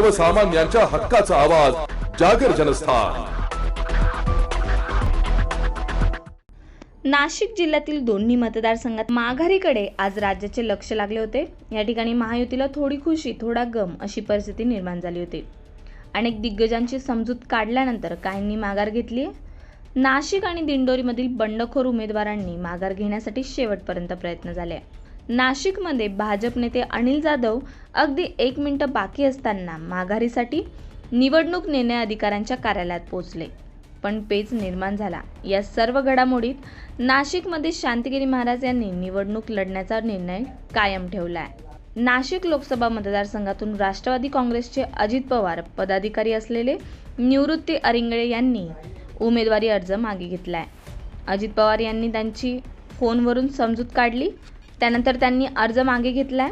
सर्वसामान्यांच्या हक्काचा आवाज जागर जनस्थान. नाशिक जिल्ह्यातील दोन्ही मतदारसंघात माघारीकडे आज राज्याचे लक्ष लागले होते. या ठिकाणी महायुतीला थोडी खुशी थोडा गम अशी परिस्थिती निर्माण झाली होती. अनेक दिग्गजांची समजूत काढल्यानंतर काहींनी माघार घेतली नाशिक आणि दिंडोरीमधील बंडखोर उमेदवारांनी माघार घेण्यासाठी शेवटपर्यंत प्रयत्न झाले. नाशिकमध्ये भाजप नेते अनिल जाधव अगदी एक मिनटं बाकी असताना माघारीसाठी निवडणूक निर्णय अधिकाऱ्यांच्या कार्यालयात पोहोचले. पण पेच निर्माण झाला. या सर्व घडामोडीत नाशिकमध्ये शांतिगिरी महाराज यांनी निवडणूक लढण्याचा निर्णय कायम ठेवला आहे नाशिक लोकसभा मतदारसंघातून राष्ट्रवादी काँग्रेसचे अजित पवार पदाधिकारी असलेले निवृत्ती अरिंगळे यांनी उमेदवारी अर्ज मागे घेतला आहे अजित पवार यांनी त्यांची फोनवरून समजूत काढली. त्यानंतर त्यांनी अर्ज मागे घेतलाय.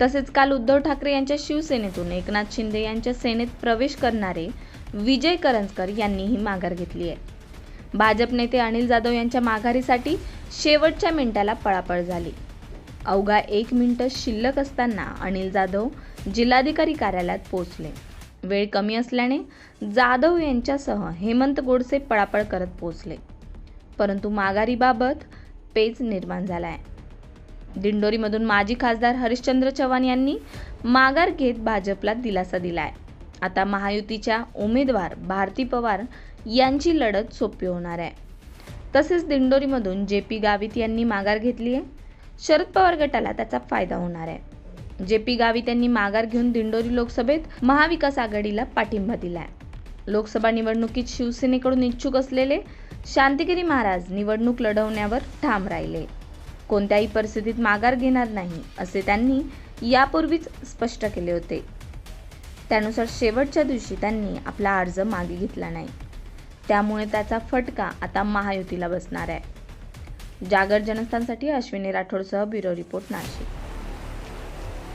तसेच काल उद्धव ठाकरे यांच्या शिवसेनेतून एकनाथ शिंदे यांच्या सेनेत प्रवेश करणारे विजय करंजकर यांनीही माघार घेतली आहे. भाजप नेते अनिल जाधव यांच्या माघारीसाठी शेवटच्या मिनिटाला पळापळ झाली. अवघा एक मिनिटं शिल्लक असताना अनिल जाधव जिल्हाधिकारी कार्यालयात पोहोचले. वेळ कमी असल्याने जाधव यांच्यासह हेमंत गोडसे पळापळ करत पोहोचले. परंतु माघारीबाबत पेच निर्माण झाला आहे दिंडोरीमधून माजी खासदार हरिश्चंद्र चव्हाण यांनी माघार घेत भाजपला दिलासा दिलाय. आता महायुतीच्या उमेदवार भारती पवार यांची लढत सोपी होणार आहे. तसेच दिंडोरीमधून जे पी गावित यांनी माघार घेतली आहे शरद पवार गटाला त्याचा फायदा होणार आहे. जे पी गावित यांनी माघार घेऊन दिंडोरी लोकसभेत महाविकास आघाडीला पाठिंबा दिलाय. लोकसभा निवडणुकीत शिवसेनेकडून इच्छुक असलेले शांतिगिरी महाराज निवडणूक लढवण्यावर ठाम राहिले. कोणत्याही परिस्थितीत माघार घेणार नाही असे त्यांनी यापूर्वीच स्पष्ट केले होते. त्यानुसार शेवटच्या दिवशी त्यांनी आपला अर्ज मागे घेतला नाही. त्यामुळे त्याचा फटका आता महायुतीला बसणार आहे. जागर जनस्थानसाठी अश्विनी राठोडसह ब्युरो रिपोर्ट नाशिक.